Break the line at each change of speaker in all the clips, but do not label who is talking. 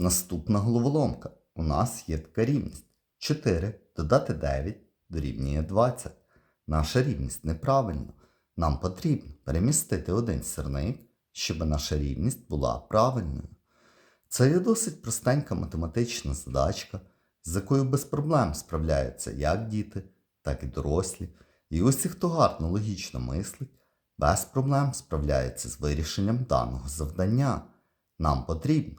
Наступна головоломка. У нас є така рівність. 4 додати 9 дорівнює 20. Наша рівність неправильна. Нам потрібно перемістити один сирник, щоб наша рівність була правильною. Це є досить простенька математична задачка, з якою без проблем справляються як діти, так і дорослі. І усі, хто гарно логічно мислить, без проблем справляється з вирішенням даного завдання. Нам потрібно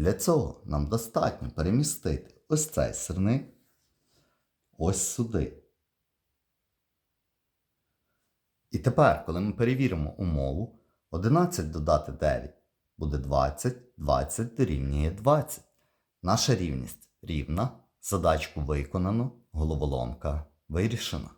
Для цього нам достатньо перемістити ось цей сирник ось сюди. І тепер, коли ми перевіримо умову, 11 додати 9 буде 20, 20 дорівнює 20. Наша рівність рівна, задачку виконано, головоломка вирішена.